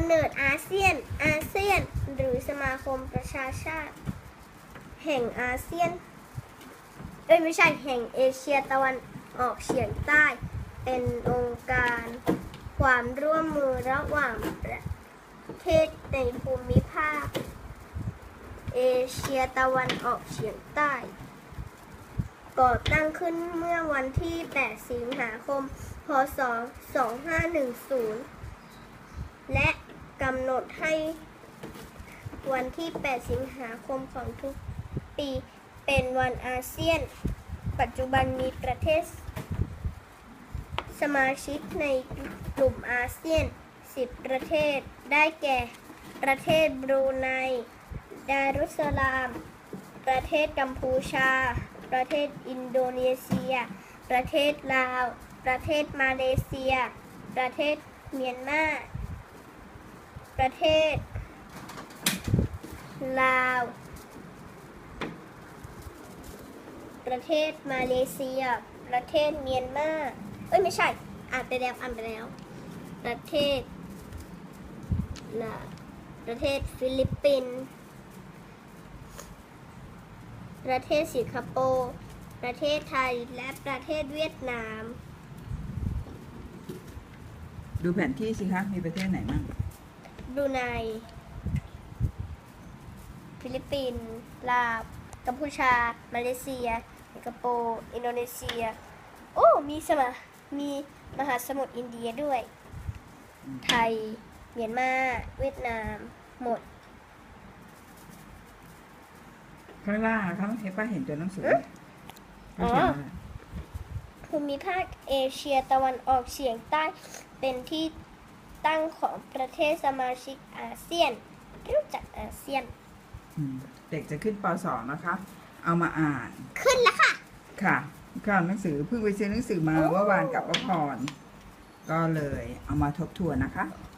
ำเนิดอาเซียน อาเซียน หรือสมาคมประชาชาติ แห่งอาเซียน เอ้ยไม่ใช่แห่งเอเชียตะวันออกเฉียงใต้ เป็นองค์การความร่วมมือระหว่างประเทศในภูมิภาค เอเชียตะวันออกเฉียงใต้ ก่อตั้งขึ้นเมื่อวันที่ 8 สิงหาคม พศ 2510 และำหนดให้วันที่ 8 สิงหาคมของทุกปีเป็นวันอาเซียน ปัจจุบันมีประเทศ สมาชิกในกลุ่มอาเซียน 10 ประเทศ ได้แก่ ประเทศบรูไน ดารุสสลาม ประเทศกัมพูชา ประเทศอินโดนีเซีย ประเทศลาว ประเทศมาเลเซีย ประเทศเมียนมา ประเทศ ลาว ประเทศมาเลเซีย ประเทศเมียนมา เอ้ยไม่ใช่ อ่านไปแล้วอ่านไปแล้ว ประเทศละประเทศฟิลิปปินส์ ประเทศสิงคโปร์ ประเทศไทย และประเทศเวียดนาม ดูแผนที่สิคะ มีประเทศไหนบ้าง บรูไนฟิลิปปินส์ลาว กัมพูชา มาเลเซีย สิงคโปร์ อินโดนีเซีย โอ้ มีสมามีมหาสมุทรอินเดียด้วย ไทย เมียนมา เวียดนาม หมด ข้างล่างอะครับเห็นป้าเห็นตัวหนังสืออ๋อเขาเขียนอะไรภูมิภาคเอเชียตะวันออกเฉียงใต้เป็นที่ ตั้งของประเทศสมาชิกอาเซียน รู้จักอาเซียน อืมเด็กจะขึ้นป .2 นะคะ เอามาอ่าน ขึ้นแล้วค่ะ ค่ะก็หนังสือเพิ่งไปซื้อหนังสือมาโอ้เมื่อวานกับป้าพร ก็เลยเอามาทบทวนนะคะโ